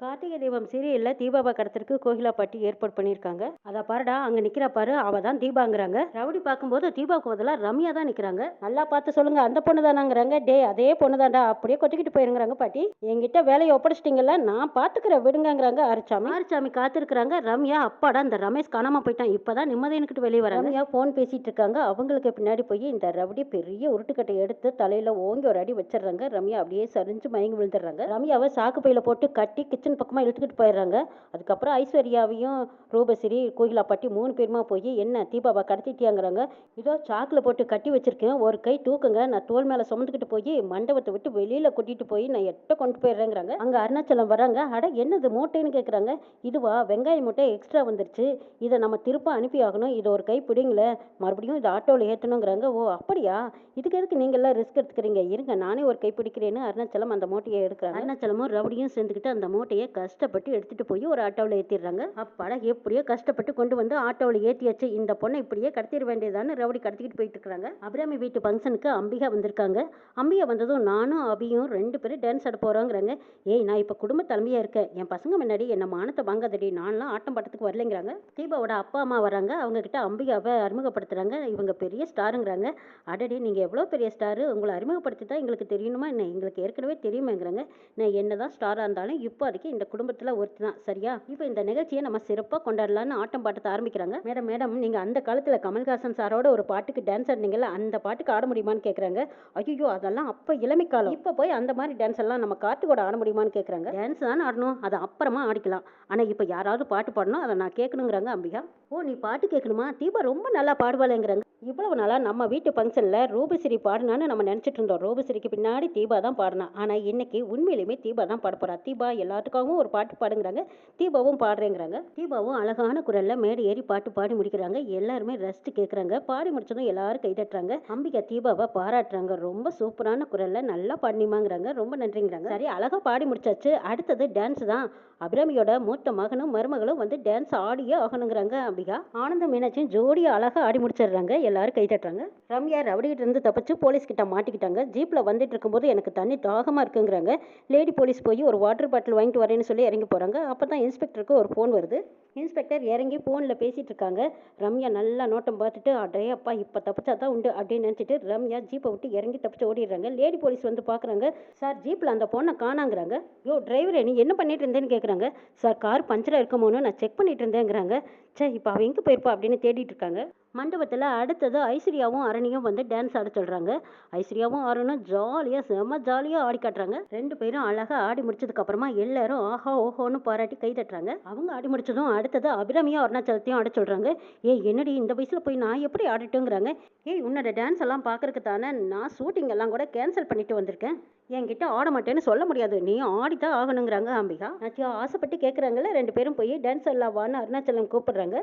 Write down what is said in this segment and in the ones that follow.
கார்த்திகை தீபம் சீரியல்ல தீபாவை கடத்திற்கு கோகிலா பாட்டி ஏற்பாடு பண்ணியிருக்காங்க. அதை பாருடா அங்க நிக்கிறா பாரு அவ தான் தீபாங்கிறாங்க. ரவுடி பார்க்கும்போது தீபாவுக்கு பதிலாக ரம்யா தான் நிக்கிறாங்க. நல்லா பார்த்து சொல்லுங்க அந்த பொண்ணு தானாங்கிறாங்க. டே அதே பொண்ணு தான்டா அப்படியே கொத்திக்கிட்டு போயிருங்கிறாங்க பாட்டி. என்கிட்ட வேலையை ஒப்படைச்சிட்டிங்கல்ல நான் பாத்துக்கிறேன் விடுங்கங்கிறாங்க ஆரிச்சாமி ஆரிச்சாமி காத்திருக்கிறாங்க. ரம்யா அப்பாடா இந்த ரமேஷ் காணாம போயிட்டான். இப்பதான் நிம்மதியின்கிட்ட வெளியே வராங்க. ரம்யா ஃபோன் பேசிட்டு இருக்காங்க. அவங்களுக்கு பின்னாடி போய் இந்த ரவுடி பெரிய உருட்டுக்கட்டை எடுத்து தலையில ஓங்கி ஒரு அடி வச்சிடுறாங்க. ரம்யா அப்படியே சரிஞ்சு மயங்கி விழுந்துடுறாங்க. ரம்யாவை சாக்கு பையில போட்டு கட்டி கிச்சன் பக்கமா இழுத்துக்கிட்டு போயிடுறாங்க. அதுக்கப்புறம் ஐஸ்வர்யாவையும் ரூபஸ்ரீ கோகிலாப்பாட்டி மூணு பேருமா போய் என்ன தீபாவை கடத்திட்டியாங்கிறாங்க? இதோ சாக்கில் போட்டு கட்டி வச்சிருக்கேன். ஒரு கை தூக்குங்க. நான் தோல் மேலே சுமந்துக்கிட்டு போய் மண்டபத்தை விட்டு வெளியில் கூட்டிகிட்டு போய் நான் எட்ட கொண்டு போயிடுறேங்கிறாங்க. அங்கே அருணாச்சலம் வராங்க. அட என்னது மூட்டைன்னு கேட்குறாங்க இதுவா? வெங்காய மூட்டை எக்ஸ்ட்ரா வந்துருச்சு. இதை நம்ம திருப்ப அனுப்பி ஆகணும். இதை ஒரு கை பிடிங்களேன் மறுபடியும் இதை ஆட்டோவில் ஏற்றணுங்கிறாங்க ஓ அப்படியா? இதுக்கு எதுக்கு நீங்கள்லாம் ரிஸ்க் எடுத்துக்கிறீங்க? இருங்க நானே ஒரு கை பிடிக்கிறேன்னு அருணாச்சலம் அந்த மூட்டையை எடுக்கிறாங்க. அருணாச்சலமும் ரவுடியும் சேர்ந்துக்கிட்டு அந்த மூட்டையை கஷ்டப்பட்டு எடுத்துட்டு போய் ஒரு ஆட்டோவில் ஏற்றிடுறாங்க அப்பாடா எப்படியோ கஷ்டப்பட்டு கொண்டு வந்து ஆட்டோவில் ஏற்றியாச்சு இந்த பொண்ணை இப்படியே கடத்திட வேண்டியதான்னு ரவுடி கடத்திக்கிட்டு போயிட்டு இருக்காங்க அபிராமி வீட்டு ஃபங்க்ஷனுக்கு அம்பிகா வந்திருக்காங்க. அம்பிகா வந்ததும் நானும் அபியும் ரெண்டு பேரும் டான்ஸ் ஆட போகிறோங்கிறாங்க ஏய் நான் இப்போ குடும்ப தலைமையாக இருக்கேன். என் பசங்க முன்னாடி என்ன மானத்தை வாங்காதடி. நான்லாம் ஆட்டம் பாட்டத்துக்கு வரலைங்கிறாங்க. தீபாவோட அப்பா அம்மா வராங்க. அவங்க கிட்ட அம்பிகாவை அறிமுகப்படுத்துறாங்க. இவங்க பெரிய ஸ்டாருங்கிறாங்க. அடடி நீங்கள் எவ்வளோ பெரிய ஸ்டாரு? உங்களை அறிமுகப்படுத்தி தான் எங்களுக்கு தெரியணுமா என்ன எங்களுக்கு ஏற்கனவே தெரியுமேங்கிறாங்க. நான் என்ன தான் ஸ்டாராக இருந்தாலும் இப்போதைக்கு இந்த குடும்பத்தில் ஒருத்தி தான் சரியா? இப்போ இந்த நிகழ்ச்சியை நம்ம சிறப்பாக கொண்டாடலாம்னு ஆட்டம் பாட்டத்தை ஆரம்பிக்கிறாங்க. மேடம் மேடம் நீங்கள் அந்த காலத்தில் கமல்ஹாசன் சாரோட ஒரு பாட்டுக்கு டான்ஸ் ஆடினீங்கல்ல அந்த பாட்டுக்கு ஆட முடியுமான்னு கேட்குறாங்க ஐயோ அதெல்லாம் அப்போ இளமை காலம். இப்போ போய் அந்த மாதிரி டான்ஸ் எல்லாம் நம்ம காட்டுக்கூட ஆட முடியுமான்னு கேட்குறாங்க டான்ஸ் தானே ஆடணும் அதை அப்புறமா ஆடிக்கலாம். ஆனால் இப்போ யாராவது பாட்டு பாடணும் அதை நான் கேட்கணுங்கிறாங்க அம்பிகா. ஓ நீ பாட்டு கேட்கணுமா தீபா ரொம்ப நல்லா பாடுவாளேங்கிறாங்க. இவ்வளவு நாளாக நம்ம வீட்டு ஃபங்க்ஷனில் ரூபஸ்ரீ பாடினான்னு நம்ம நினச்சிட்டு இருந்தோம். ரூபஸ்ரீக்கு பின்னாடி தீபா தான் பாடினா. ஆனால் இன்னைக்கு உண்மையிலுமே தீபா தான் பாட போகிறான் தீபா எல்லாத்துக்காகவும் ஒரு பாட்டு பாடுங்கிறாங்க. தீபாவும் பாடுறேங்கிறாங்க. தீபாவும் அழகான குரலில் மேடை ஏறி பாட்டு பாடி முடிக்கிறாங்க. எல்லாருமே ரெஸ்ட் கேட்குறாங்க பாடி முடிச்சதும் எல்லாரும் கைதட்டுறாங்க. அம்பிகா தீபாவை பாராட்டுறாங்க. ரொம்ப சூப்பரான குரலில் நல்லா பாடினிமாங்கிறாங்க ரொம்ப நன்றிங்கிறாங்க. சரி அழகாக பாடி முடிச்சாச்சு. அடுத்தது டான்ஸ் தான். அபிராமியோட மூத்த மகனும் மருமகளும் வந்து டான்ஸ் ஆடியே ஆகணுங்கிறாங்க அம்பிகா. ஆனந்த மீனாட்சியும் ஜோடியாக அழகாக ஆடி முடிச்சிடுறாங்க. எல்லாரும் கைதட்டுறாங்க ரம்யா ரவடிகிட்ட இருந்து தப்பிச்சு போலீஸ் கிட்ட மாட்டிக்கிட்டாங்க. ஜீப்ல வந்துட்டு இருக்கும்போது எனக்கு தண்ணி தாகமா இருக்குங்கிறாங்க. லேடி போலீஸ் போய் ஒரு வாட்டர் பாட்டில் வாங்கிட்டு வரேன்னு சொல்லி இறங்கி போறாங்க. அப்பதான் இன்ஸ்பெக்டருக்கு ஒரு ஃபோன் வருது. இன்ஸ்பெக்டர் இறங்கி ஃபோனில் பேசிட்டு இருக்காங்க. ரம்யா நல்லா நோட்டம் பார்த்துட்டு அடே அப்பா இப்போ தப்பிச்சா தான் உண்டு அப்படின்னு நினச்சிட்டு ரம்யா ஜீப்பை விட்டு இறங்கி தப்பிச்சு ஓடிடுறாங்க. லேடி போலீஸ் வந்து பார்க்குறாங்க சார் ஜீப்பில் அந்த ஃபோனை காணாங்கிறாங்க. யோ டிரைவர் நீ என்ன பண்ணிட்டு இருந்தேன்னு கேட்குறாங்க சார் கார் பஞ்சராக இருக்குமோன்னு நான் செக் பண்ணிட்டு இருந்தேங்கிறாங்க. சே இப்போ அவன் எங்கே போயிருப்பா? அப்படின்னு தேடிட்டு இருக்காங்க. மண்டபத்தில் அடுத்தது ஐஸ்வர்யாவும் அரணியும் வந்து டான்ஸ் ஆட சொல்கிறாங்க ஐஸ்வர்யாவும் அருணும் ஜாலியாக செம்ம ஜாலியாக ஆடி காட்டுறாங்க. ரெண்டு பேரும் அழகாக ஆடி முடிச்சதுக்கப்புறமா எல்லாரும் ஆஹா ஓஹோன்னு பாராட்டி கை தட்டுறாங்க. அவங்க ஆடி முடிச்சதும் அடுத்தது அபிராமியும் அருணாச்சலத்தையும் ஆட சொல்கிறாங்க ஏய் என்னடி இந்த வயசில் போய் நான் எப்படி ஆடட்டுங்கிறாங்க ஏய் உன்னோட டான்ஸ் எல்லாம் பார்க்கறதுக்கு தானே நான் ஷூட்டிங் எல்லாம் கூட கேன்சல் பண்ணிட்டு வந்திருக்கேன். என்கிட்ட ஆட மாட்டேன்னு சொல்ல முடியாது. நீ ஆடித்தான் ஆகணுங்கிறாங்க அம்பிகா. நாச்சியா ஆசைப்பட்டு கேட்குறாங்கல்ல ரெண்டு பேரும் போய் டான்ஸ் ஆடலாவான்னு அருணாச்சலம் கூப்பிடுறாங்க.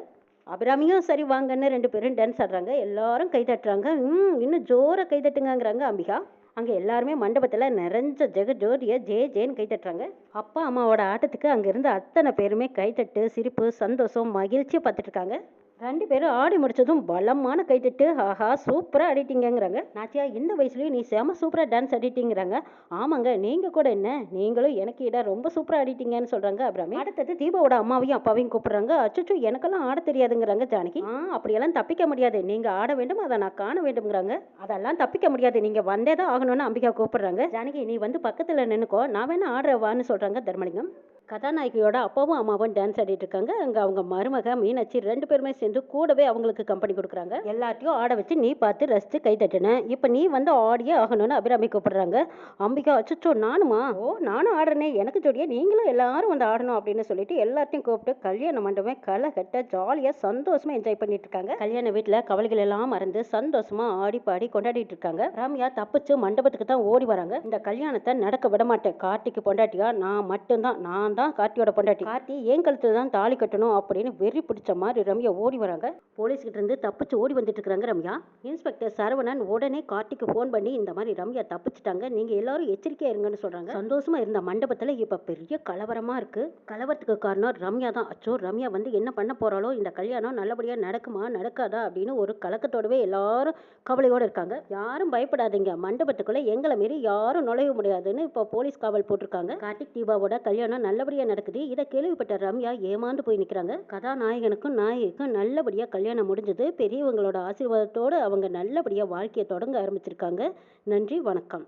அபிராமியும் சரி வாங்கன்னு ரெண்டு பேரும் டான்ஸ் ஆடுறாங்க எல்லாரும் கை தட்டுறாங்க. ம் இன்னும் ஜோர கைதட்டுங்கிறாங்க அம்பிகா. அங்கே எல்லாருமே மண்டபத்தில் நிறைஞ்ச ஜெக ஜோதியை ஜே ஜேன்னு கை தட்டுறாங்க. அப்பா அம்மாவோட ஆட்டத்துக்கு அங்கே இருந்த அத்தனை பேருமே கைத்தட்டு சிரிப்பு சந்தோஷம் மகிழ்ச்சியை பார்த்துட்டு இருக்காங்க. ரெண்டு பேரும் ஆடி முடிச்சதும் பலமான கைத்தட்டு ஆஹா சூப்பராக ஆடிட்டீங்கங்கிறாங்க. நாச்சியா இந்த வயசுலேயும் நீ செம சூப்பராக டான்ஸ் ஆடிட்டீங்கிறாங்க. ஆமாங்க நீங்கள் கூட என்ன? நீங்களும் எனக்கு இட ரொம்ப சூப்பராக ஆடிட்டீங்கன்னு சொல்கிறாங்க அப்புறமே அடுத்தது தீபாவோட அம்மாவையும் அப்பாவையும் கூப்பிட்றாங்க. அச்சோ எனக்கெல்லாம் ஆட தெரியாதுங்கிறாங்க ஜானகி. ஆ அப்படியெல்லாம் தப்பிக்க முடியாது. நீங்கள் ஆட வேண்டும் அதை நான் காண வேண்டும்ங்கிறாங்க. அதெல்லாம் தப்பிக்க முடியாது. நீங்கள் வந்தே தான் ஆகணும்னு அம்பிகா கூப்பிட்றாங்க. ஜானகி நீ வந்து பக்கத்தில் நின்னுக்கோ. நான் வேணா ஆடுறவான்னு சொல்கிறாங்க தர்மலிங்கம். கதாநாயகியோட அப்பாவும் அம்மாவும் டான்ஸ் ஆடிட்டு இருக்காங்க. அங்கே அவங்க மருமக மீனாட்சி ரெண்டு பேருமே சேர்ந்து கூடவே அவங்களுக்கு கம்பெனி கொடுக்குறாங்க. எல்லாத்தையும் ஆட வச்சு நீ பார்த்து ரசித்து கை தட்டின. இப்போ நீ வந்து ஆடியே ஆகணும்னு அபிராமி கூப்பிடுறாங்க. அம்பிகா அச்சோ நானுமா? ஓ நானும் ஆடுறேனே. எனக்கு ஜோடியா நீங்களும் எல்லாரும் வந்து ஆடணும் அப்படின்னு சொல்லிட்டு எல்லாத்தையும் கூப்பிட்டு கல்யாண மண்டபம் களை கட்ட ஜாலியாக சந்தோஷமா என்ஜாய் பண்ணிட்டு இருக்காங்க. கல்யாண வீட்டில் கவலைகள் எல்லாம் மறந்து சந்தோஷமா ஆடி பாடி கொண்டாடிட்டு இருக்காங்க. ராமியா தப்பிச்சு மண்டபத்துக்கு தான் ஓடி வராங்க. இந்த கல்யாணத்தை நடக்க விட மாட்டேன். கார்த்திக்கு பொண்டாட்டியா? நான் மட்டும்தான். நான் தான் கார்த்தியோட பொண்டாட்டி. கார்த்தி ஏன் கழுத்துல தான் தாலி கட்டணும் அப்படின்னு வெறி பிடிச்ச மாதிரி ரம்யா ஓடி வராங்க. போலீஸ் கிட்ட இருந்து தப்பிச்சு ஓடி வந்துட்டு இருக்கிறாங்க ரம்யா. இன்ஸ்பெக்டர் சரவணன் உடனே கார்த்திக்கு ஃபோன் பண்ணி இந்த மாதிரி ரம்யா தப்பிச்சிட்டாங்க. நீங்க எல்லாரும் எச்சரிக்கையா இருங்கன்னு சொல்றாங்க. சந்தோஷமா இருந்த மண்டபத்துல இப்ப பெரிய கலவரமா இருக்கு. கலவரத்துக்கு காரணம் ரம்யா தான். அச்சோ ரம்யா வந்து என்ன பண்ண போறாளோ? இந்த கல்யாணம் நல்லபடியா நடக்குமா? நடக்காதா? அப்படின்னு ஒரு கலக்கத்தோடவே எல்லாரும் கவலையோட இருக்காங்க. யாரும் பயப்படாதீங்க. மண்டபத்துக்குள்ள எங்களை மீறி யாரும் நுழைய முடியாதுன்னு இப்போ போலீஸ் காவல் போட்டிருக்காங்க. கார்த்திக் தீபாவோட கல்யாணம் நல்ல நல்லபடியாக நடக்குது. இதை கேள்விப்பட்ட ரம்யா ஏமாந்து போய் நிற்கிறாங்க கதாநாயகனுக்கும் நாயகிக்கும் நல்லபடியாக கல்யாணம் முடிஞ்சது. பெரியவங்களோட ஆசீர்வாதத்தோடு அவங்க நல்லபடியாக வாழ்க்கையை தொடங்க ஆரம்பிச்சிருக்காங்க. நன்றி வணக்கம்.